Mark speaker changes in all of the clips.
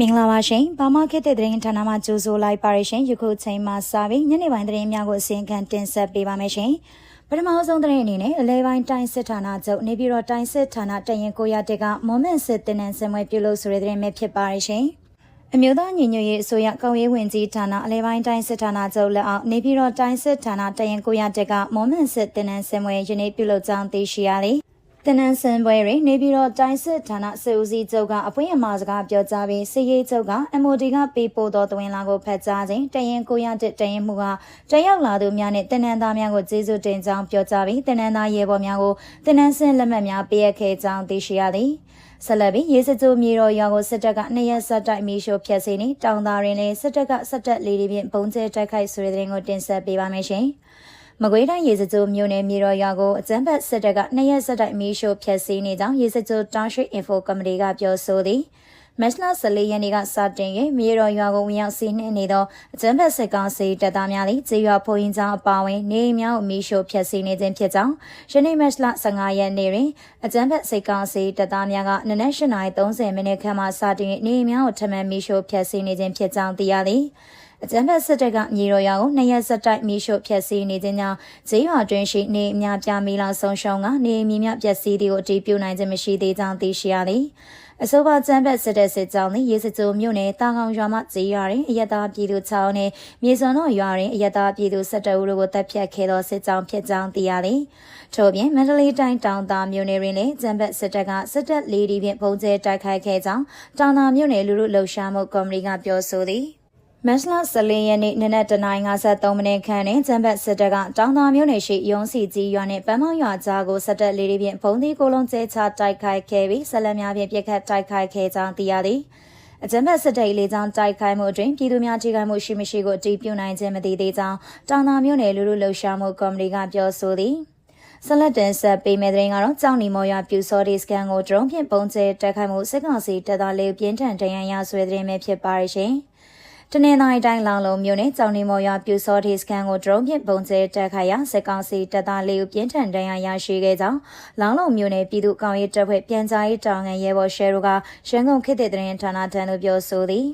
Speaker 1: မင်္ဂလာပါရှင်။ဘာမခေတ်တဲ့သတင်းဌာနမှကြိုဆိုလိုက်ပါရရှင်။ယခုချိန်မှာစပြီးညနေပိုင်းသတင်းများကိုအစီအခံတင်ဆက်ပေးပါမယ်ရှင်။ပထမဆုံးသတင်းအနေနဲ့အလဲပိုင်းတိုင်းစစ်ဌာနချုပ်နေပြည်တော်တိုင်းစစ်ဌာနတရင်ကိုရတက်ကမော်မန်စစ်တင်နန်စင်ပွဲပြုလုပ်ဆိုတဲ့သတင်းပဲဖြစ်ပါရရှင်။အမျိုးသားညီညွတ်ရေးအစိုးရကောင်းရေးဝင်ကြီးဌာနအလဲပိုင်းတိုင်းစစ်ဌာနချုပ်လက်အောက်နေပြည်တော်တိုင်းစစ်ဌာနတရင်ကိုရတက်ကမော်မန်စစ်တင်နန်စင်ပွဲယနေ့ပြုလုပ်ကြောင်းသိရှိရသည်။ တနန်စင်ပွဲတွင်နေပြည်တော်တိုင်းစစ်ဌာနစစ်ဦးစီးချုပ်ကအပွင့်အမှားစကားပြောကြားပြီးစစ်ရေးချုပ်က MOD ကပေးပို့သောတဝင်လာကိုဖတ်ကြားခြင်းတရင်ကိုရတဲ့တရင်မှုကတရောက်လာသူများနဲ့တနန်သားများကိုကျေးဇူးတင်ကြောင်းပြောကြားပြီးတနန်သားရဲဘော်များကိုတနန်စင်လက်မှတ်များပေးအပ်ခဲ့ကြောင်းသိရှိရသည်ဆက်လက်ပြီးရေစကြိုမြေတော်ရွာကိုစစ်တပ်ကနှစ်ရက်ဆက်တိုက်မီးရှို့ဖျက်ဆီးနေတောင်သားရင်းလေးစစ်တပ်ကစစ်တပ်လေးတွေဖြင့်ပုံကျဲတိုက်ခိုက်ဆိုတဲ့တဲ့ရင်ကိုတင်ဆက်ပေးပါမယ်ရှင်။ မကွေးတိုင်းရေစကြိုမြို့နယ်မြေတော်ရွာကိုအကြမ်းဖက်စစ်တပ်ကနှစ်ရက်ဆက်တိုက်မီးရှို့ဖျက်ဆီးနေကြောင်းရေစကြိုတောင်းရှိအင်ဖိုကော်မတီကပြောဆိုသည်မက်လ14ရက်နေ့ကစတင်၍မြေတော်ရွာကိုဝင်ရောက်စီးနှင်းနေသောအကြမ်းဖက်စစ်ကောင်စီတပ်သားများသည်ကျေးရွာဖိုးရင်ကျောင်းအပါအဝင်နေအိမ်များကိုမီးရှို့ဖျက်ဆီးနေခြင်းဖြစ်ကြောင်းယနေ့မက်လ15ရက်နေ့တွင်အကြမ်းဖက်စစ်ကောင်စီတပ်သားများကနနက်8:30မိနစ်ခန့်မှစတင်နေအိမ်များကိုထပ်မံမီးရှို့ဖျက်ဆီးနေခြင်းဖြစ်ကြောင်းသိရသည်။ အကြမ်းဖက်စစ်တပ်ကမြေတော်ရွာကိုနှစ်ရက်ဆက်တိုက်မီးရှို့ဖျက်ဆီးနေခြင်းကြောင့်ဈေးရွာတွင်ရှိနေအများပြားမီလာဆုံးရှုံးကနေမြေမြပျက်စီးသည်ကိုအတည်ပြုနိုင်ခြင်းမရှိသေးကြောင်းသိရှိရသည်အဆိုပါကျန်းဖက်စစ်တဲ့စစ်ကြောင်းသည်ရေစကြိုမြို့နယ်တာကောင်ရွာမှဈေးရွာတွင်အယက်သားပြည်သူ6နဲ့မြေစွန်တော်ရွာတွင်အယက်သားပြည်သူ17ဦးတို့ကိုတပ်ဖြတ်ခဲ့သောစစ်ကြောင်းဖြစ်ကြောင်းသိရသည်။ထို့ပြင်မန္တလေးတိုင်းတောင်သာမြို့နယ်တွင်လည်းကျန်းဖက်စစ်တပ်ကစစ်တပ်လေးဒီဖြင့်ပုံကျဲတိုက်ခိုက်ခဲ့ကြောင်းတောင်သာမြို့နယ်လူလူလှုပ်ရှားမှုကော်မတီကပြောဆိုသည်။ မတ်လ14ရက်နေ့နနက်တနိုင်း53မိနစ်ခန့်တွင်ကျန်းဘတ်စစ်တပ်ကတောင်သာမြို့နယ်ရှိရုံးစီကြီးရွာနှင့်ပန်းမောင်းရွာကြားကိုစစ်တပ်လေးတွေဖြင့်ဖုံးသီးကိုလုံးကျဲချတိုက်ခိုက်ခဲ့ပြီးဆက်လက်များဖြင့်ပြစ်ခတ်တိုက်ခိုက်ခဲ့ကြောင်းသိရသည်အကြမ်းဖက်စစ်တပ်လေးကြောင်းတိုက်ခိုက်မှုအတွင်းပြည်သူများထိခိုက်မှုရှိမရှိကိုအတည်ပြုနိုင်ခြင်းမသိသေးကြောင်းတောင်သာမြို့နယ်လူလူလှုပ်ရှားမှုကော်မတီကပြောဆိုသည်ဆလတ်တင်ဆက်ပေးမဲ့တဲ့ရင်ကတော့ကြောင်နီမော်ရပြူစောဒီစကန်ကိုဒရုန်းဖြင့်ပုံကျဲတိုက်ခိုက်မှုစစ်ကောင်စီတပ်သားလေးပြင်းထန်ဒဏ်ရာရဆွဲတဲ့မဲ့ဖြစ်ပါရရှင်။ တနင်္သာရီတိုင်းလောင်လုံးမြို့နယ်ကြောင်နေမော်ရွာပြူစောဒေစကန်ကိုဒရုန်းဖြင့်ပုံကျဲတက်ခါရစစ်ကောင်စီတပ်သားလေးဦးပြင်းထန်ဒဏ်ရာရရှိခဲ့ကြောင်းလောင်လုံးမြို့နယ်ပြည်သူ့ကောင်ရေးတပ်ဖွဲ့ပြန်ကြားရေးတာဝန်ရဲဘော်ရှယ်တို့ကရန်ကုန်ခေတ်သစ်သတင်းဌာနထံသို့ပြောဆိုသည်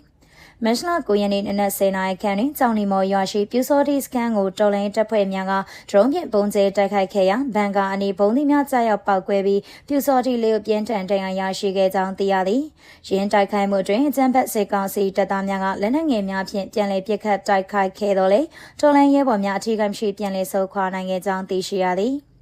Speaker 1: မက်လ9ရက်နေ့နနက်10:00နာရီခန့်တွင်ကြောင်နီမော်ရွာရှိပြူစောတီစကန်ကိုတော်လိုင်းတပ်ဖွဲ့များကဒရုန်းဖြင့်ပုံကျဲတိုက်ခိုက်ခဲ့ရာဘန်ကာအနီဘုံသီးများကြားရောက်ပောက်ကွဲပြီးပြူစောတီလေးကိုပြင်းထန်ဒဏ်ရာရရှိခဲ့ကြောင်းသိရသည်။ရင်းတိုက်ခိုက်မှုတွင်အကြမ်းဖက်စစ်ကောင်စီတပ်သားများကလက်နက်ငယ်များဖြင့်ပြန်လည်ပစ်ခတ်တိုက်ခိုက်ခဲ့တော်လဲတော်လိုင်းရဲဘော်များအထူးကမရှိပြန်လည်ဆုတ်ခွာနိုင်ခဲ့ကြောင်းသိရှိရသည်။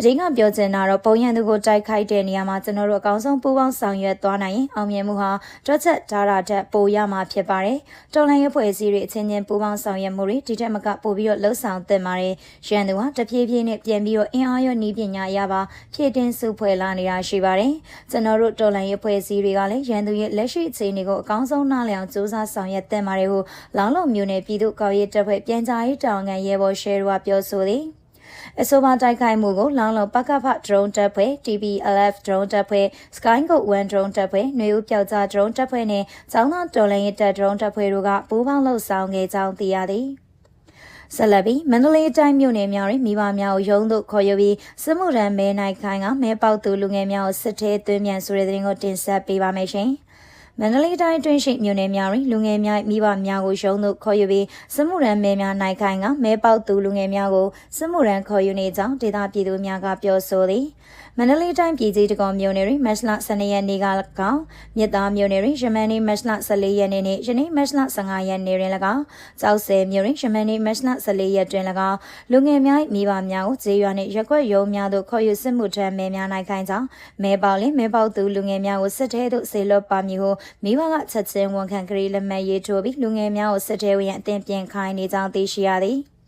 Speaker 1: အရင်ကပြောချင်တာတော့ပုံရံသူကိုတိုက်ခိုက်တဲ့နေရာမှာကျွန်တော်တို့အကောင်းဆုံးပူးပေါင်းဆောင်ရွက်သွားနိုင်ရင်အောင်မြင်မှုဟာတွက်ချက်ထားတာတက်ပိုရမှာဖြစ်ပါတယ်။တော်လိုင်းရဖွဲ့စည်းတွေအချင်းချင်းပူးပေါင်းဆောင်ရွက်မှုတွေဒီထက်မကပိုပြီးတော့လှုပ်ဆောင်သင့်ပါတယ်။ရန်သူဟာတဖြည်းဖြည်းနဲ့ပြန်ပြီးတော့အင်အားရောနည်းပညာရပါဖြည့်တင်းစုဖွဲ့လာနေတာရှိပါတယ်။ကျွန်တော်တို့တော်လိုင်းရဖွဲ့စည်းတွေကလည်းရန်သူရဲ့လက်ရှိအခြေအနေကိုအကောင်းဆုံးနားလည်အောင်စူးစမ်းဆောင်ရွက်သင့်ပါတယ်ဟုလောင်းလုံမျိုးနယ်ပြည်သူ့ကော်ရေးတပ်ဖွဲ့ပြန်ကြားရေးတာဝန်ခံရဲဘော်ရှယ်ရကပြောဆိုသည်။ အဆိုပါတိုက်ခိုက်မှုကိုလောင်းလုံးပကဖ drone တပ်ဖွဲ့ TBLF drone တပ်ဖွဲ့ Skygoat 1 drone တပ်ဖွဲ့နှွေဦးပြောက်ကြား drone တပ်ဖွဲ့နဲ့ကျောင်းသားတော်လိုင်းတပ် drone တပ်ဖွဲ့တို့ကပူးပေါင်းလှုပ်ဆောင်ခဲ့ကြောင်းသိရသည်ဆက်လက်ပြီးမန္တလေးတိုင်းမြို့နယ်များတွင်မိဘများကိုရုံးသို့ခေါ်ယူပြီးစစ်မှုထမ်းမဲနိုင်ခိုင်ကမဲပေါက်သူလူငယ်များကိုစစ်ထဲသွင်းမြန်ဆိုတဲ့သတင်းကိုတင်ဆက်ပေးပါမယ်ရှင်။ မန္တလေးတိုင်းတွင်းရှိမြို့နယ်များတွင်လူငယ်များမိဘများကိုရုံးသို့ခေါ်ယူပြီးစစ်မှုရန်မဲများနိုင်ခိုင်ကမဲပေါက်သူလူငယ်များကိုစစ်မှုရန်ခေါ်ယူနေကြောင်းဒေသပြည်သူများကပြောဆိုသည်မန္တလေးတိုင်းပြည်ကြီးတကောင်မြို့နယ်တွင်မတ်လ12ရက်နေ့က၎င်းမြစ်သားမြို့နယ်တွင်ယမန်နေ့မတ်လ14ရက်နေ့နှင့်ယနေ့မတ်လ15ရက်နေ့တွင်၎င်းကြောက်စဲမြို့တွင်ယမန်နေ့မတ်လ14ရက်တွင်၎င်းလူငယ်များမိဘများကိုဈေးရွာနှင့်ရက်ွက်ရုံများသို့ခေါ်ယူစစ်မှုထမ်းမဲများနိုင်ခိုင်ကြောင်းမဲပေါလင်မဲပေါသူလူငယ်များကိုစစ်ထဲသို့ဆေလွတ်ပါမည်ဟုမိဘကချက်ချင်းဝန်ခံကလေးလက်မှတ်ရေးထိုးပြီးလူငယ်များကိုစစ်ထဲဝင်အသင်ပြင်ခိုင်းနေကြောင်းသိရှိရသည်။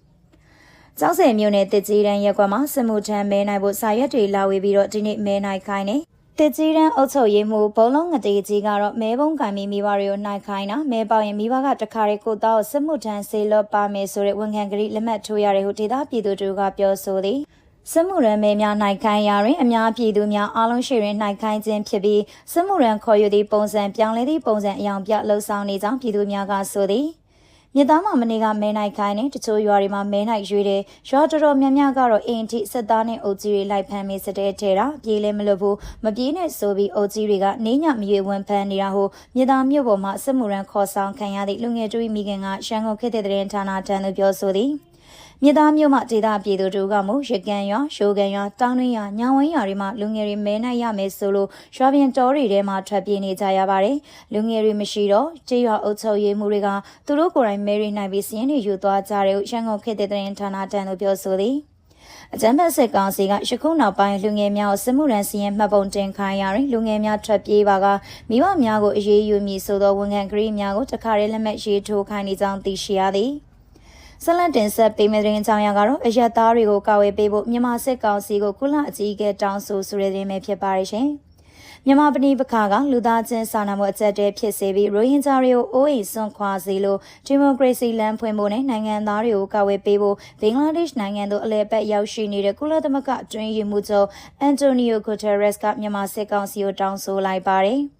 Speaker 1: ကျောင်းဆယ်မြို့နယ်တစ်ကြီးတန်းရက်ကွက်မှာစမှုထမ်းမဲနိုင်ဖို့စာရွက်တွေလာဝေပြီးတော့ဒီနေ့မဲနိုင်ခိုင်းနေတစ်ကြီးတန်းအုပ်ချုပ်ရေးမှုဘုံလုံးငတေးကြီးကတော့မဲဘုံကံမီမိဘတွေကိုနိုင်ခိုင်းတာမဲပေါရင်မိဘကတခါတည်းကိုသားကိုစမှုထမ်းဆေးလော့ပါမယ်ဆိုတဲ့ဝန်ခံကလေးလက်မှတ်ထိုးရတယ်ဟုဒေသပြည်သူတို့ကပြောဆိုသည်။ စစ်မှုရန်မဲများနိုင်ခိုင်းရာတွင်အများပြည်သူများအားလုံးရှိတွင်နိုင်ခိုင်းခြင်းဖြစ်ပြီးစစ်မှုရန်ခေါ်ယူသည့်ပုံစံပြောင်းလဲသည့်ပုံစံအယောင်ပြလှုပ်ဆောင်နေကြောင်းပြည်သူများကဆိုသည်မြစ်သားမှာမနေ့ကမဲနိုင်ခိုင်းနေတချို့ရွာတွေမှာမဲနိုင်ရွေးတယ်ရွာတော်တော်များများကတော့အင်တီစစ်သားနဲ့အုပ်ကြီးတွေလိုက်ဖမ်းမိစတဲ့ထဲတာပြေးလဲမလို့ဘူးမပြေးနဲ့ဆိုပြီးအုပ်ကြီးတွေကနေညမရွေဝန်ဖမ်းနေတာဟိုမြစ်သားမြို့ပေါ်မှာစစ်မှုရန်ခေါ်ဆောင်ခံရသည့်လူငယ်တူမိခင်ကရှမ်းကုန်ခေတ်တဲ့တဲ့ဌာနတန်းသူပြောဆိုသည် မြေသားမျိုးမှဒေသပြည်သူတို့ကမူရကန်ရွာရှိုးကန်ရွာတောင်းတွင်းရွာညောင်ဝင်းရွာတွေမှာလူငယ်တွေမဲနိုင်ရမယ်ဆိုလို့ရွာပြင်တော်တွေထဲမှာထွက်ပြေးနေကြရပါတယ်လူငယ်တွေမရှိတော့ကျေးရွာအုပ်ချုပ်ရေးမှုတွေကသူတို့ကိုယ်တိုင်မဲရီနိုင်ပြီးစီးရင်တွေယူသွားကြတယ်ရန်ကုန်ခေတ်တဲ့တဲ့ဌာနတန်းလို့ပြောဆိုသည်အကြမ်းဖက်စစ်ကောင်စီကရခုနောက်ပိုင်းလူငယ်များကိုစစ်မှုရန်စီရင်မှတ်ပုံတင်ခိုင်းရရင်လူငယ်များထွက်ပြေးပါကမိဘများကိုအေးအေးယူမည်ဆိုသောဝန်ခံကလေးများကိုတခါတည်းလက်မှတ်ရေးထိုးခိုင်းနေကြောင်းသိရှိရသည် ဆက်လက်တင်ဆက်ပေးမယ့်သတင်းအကြောင်းအရာကတော့အရက်သားတွေကိုကာဝယ်ပေးဖို့မြန်မာစစ်ကောင်စီကိုကုလအကြီးအကဲတောင်းဆိုဆိုတဲ့သတင်းပဲဖြစ်ပါရရှင်။မြန်မာပဏိပခါကလူသားချင်းစာနာမှုအကြက်တဲဖြစ်စေပြီးရိုဟင်ဂျာတွေကိုအိုးအိမ်ဆွန့်ခွာစေလို့ဒီမိုကရေစီလမ်းဖွင့်ဖို့နဲ့နိုင်ငံသားတွေကိုကာဝယ်ပေးဖို့ဘင်္ဂလားဒေ့ရှ်နိုင်ငံသို့အလဲပတ်ရောက်ရှိနေတဲ့ကုလသမဂ္ဂအတွင်းရေးမှူးချုပ်အန်တိုနီယိုဂူတာရက်စ်ကမြန်မာစစ်ကောင်စီကိုတောင်းဆိုလိုက်ပါတယ်။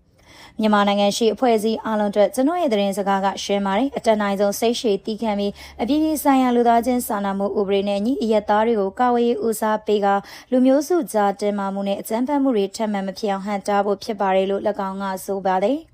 Speaker 1: မြန်မာနိုင်ငံရှိအဖွဲ့အစည်းအလုံးအတွက်ကျွန်တော်ရဲ့သတင်းစကားကရှင်းပါတယ်အတက်နိုင်ဆုံးစိတ်ရှည်တီးခံပြီးအပြည်ပြည်ဆိုင်ရာလူသားချင်းစာနာမှုဥပဒေနဲ့ညီအရက်သားတွေကိုကာဝေးဦးစားပေးကလူမျိုးစုကြားတင်မာမှုနဲ့အကြမ်းဖက်မှုတွေထပ်မံမဖြစ်အောင်ဟန်တားဖို့ဖြစ်ပါတယ်လို့၎င်းကဆိုပါတယ်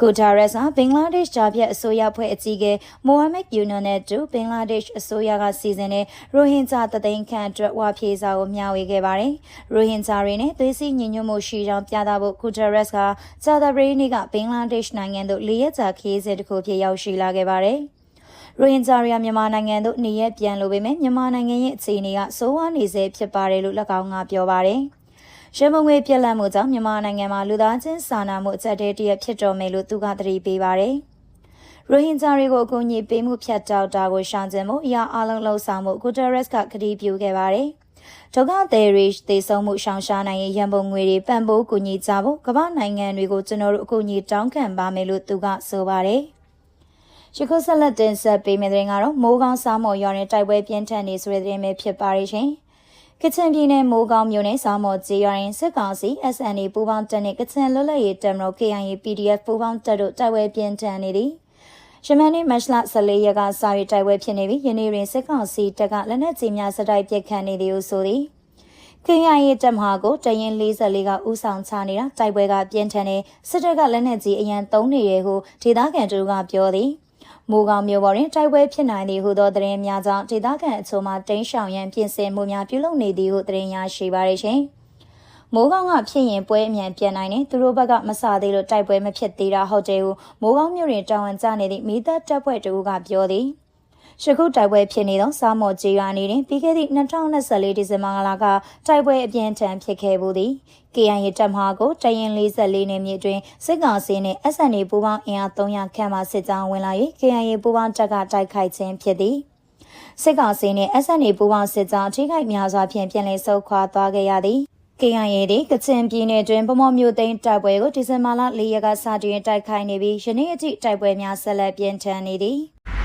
Speaker 1: ဂူတာရက်စ်ဟာဘင်္ဂလားဒေ့ရှ်ဂျာပြတ်အစိုးရဖွဲ့အကြီးအကဲမိုဟာမက်ယူနိုနဲ့တူဘင်္ဂလားဒေ့ရှ်အစိုးရကစီစဉ်တဲ့ရိုဟင်ဂျာတသိန်းခန့်အတွက်ဝါဖြေစာကိုမျှဝေခဲ့ပါတယ်။ရိုဟင်ဂျာတွေနဲ့သွေးစည်းညီညွတ်မှုရှိကြောင်းပြသဖို့ဂူတာရက်စ်ကဂျာဒဘရီနီကဘင်္ဂလားဒေ့ရှ်နိုင်ငံသို့လေးရက်ကြာခရီးစဉ်တစ်ခုဖြစ်ရောက်ရှိလာခဲ့ပါတယ်။ရိုဟင်ဂျာတွေကမြန်မာနိုင်ငံသို့နေရပြန်လိုပေမဲ့မြန်မာနိုင်ငံရဲ့အခြေအနေကစိုးဝါးနေဆဲဖြစ်ပါတယ်လို့၎င်းကပြောပါတယ်။ ရမငွေပြက်လက်မှုကြောင့်မြန်မာနိုင်ငံမှာလူသားချင်းစာနာမှုအကျပ်တဲတရဖြစ်တော်မယ်လို့သူကသတိပေးပါတယ်။ရိုဟင်ဂျာတွေကိုအကူအညီပေးမှုဖြတ်တောက်တာကိုရှောင်ကျဉ်မှုအရာအလုံးလုံးဆောင်မှုဂူတရက်စ်ကကတိပြုခဲ့ပါတယ်။ဒုက္ခသည်တွေသေဆုံးမှုရှောင်ရှားနိုင်ရေးရန်ပုံငွေတွေပံ့ပိုးကူညီကြဖို့ကမ္ဘာနိုင်ငံတွေကိုကျွန်တော်တို့အကူအညီတောင်းခံပါမယ်လို့သူကဆိုပါတယ်။ရခုဆက်လက်တင်ဆက်ပေးမယ့်တဲ့ရင်ကတော့မိုးကောင်းစားမော်ရွာနဲ့တိုက်ပွဲပြင်းထန်နေဆိုတဲ့တဲ့ရင်ပဲဖြစ်ပါရဲ့ရှင်။ ကချင်ပြည်နယ်မိုးကောင်းမြို့နယ်စာမော်ကျေးရွာရင်စစ်ကောင်စီ SNA ပူးပေါင်းတပ်နဲ့ကချင်လွတ်လပ်ရေးတပ်မတော် KIA PDF ပူးပေါင်းတပ်တို့တိုက်ပွဲပြင်းထန်နေသည်ရှမန်နေမတ်လ14ရက်ကစာရေးတိုက်ပွဲဖြစ်နေပြီးယနေ့တွင်စစ်ကောင်စီတပ်ကလက်နက်ကြီးများစတိုက်ပစ်ခတ်နေသည်ဟုဆိုသည် KIA တပ်မဟာကိုတရင်44ကဥဆောင်ချနေတာတိုက်ပွဲကပြင်းထန်နေစစ်တပ်ကလက်နက်ကြီးအရန်သုံးနေရဟုဒေသခံတို့ကပြောသည် မိုးကောင်မျိုးပေါ်တွင်တိုက်ပွဲဖြစ်နိုင်သည်ဟုသောသတင်းများကြောင့်ဒေသခံအချို့မှတင်းရှောင်ရန်ပြင်ဆင်မှုများပြုလုပ်နေသည်ဟုသတင်းရရှိပါရရှင်။မိုးကောင်းကဖြစ်ရင်ပွဲအမြန်ပြန်နိုင်တယ်သူတို့ဘက်ကမစသေးလို့တိုက်ပွဲမဖြစ်သေးတာဟုတ်တယ်ဟုမိုးကောင်းမျိုးတွင်တာဝန်ကျနေသည့်မိသက်တပ်ဖွဲ့တူကပြောသည်။ ရှခုတိုက်ပွဲဖြစ်နေသောစားမော်ကျေးရွာနေတွင်ပြီးခဲ့သည့်2024ဒီဇင်ဘာလကတိုက်ပွဲအပြင်းထန်ဖြစ်ခဲ့မှုသည် KIA တပ်မဟာကိုတရင်44နေမြေတွင်စစ်ကောင်စီနှင့် SNA ပူးပေါင်းအင်အား300ခန့်မှစစ်ကြောင်းဝင်လာ၍ KIA ပူးပေါင်းတပ်ကတိုက်ခိုက်ခြင်းဖြစ်သည်စစ်ကောင်စီနှင့် SNA ပူးပေါင်းစစ်ကြောင်းထိခိုက်များစွာဖြင့်ပြန်လည်ဆုတ်ခွာသွားခဲ့ရသည် KIA သည်ကချင်ပြည်နယ်တွင်ဗမော်မြို့သိမ်းတိုက်ပွဲကိုဒီဇင်ဘာလ၄ရက်ကစတင်တိုက်ခိုက်နေပြီးယနေ့အထိတိုက်ပွဲများဆက်လက်ပြင်းထန်နေသည်။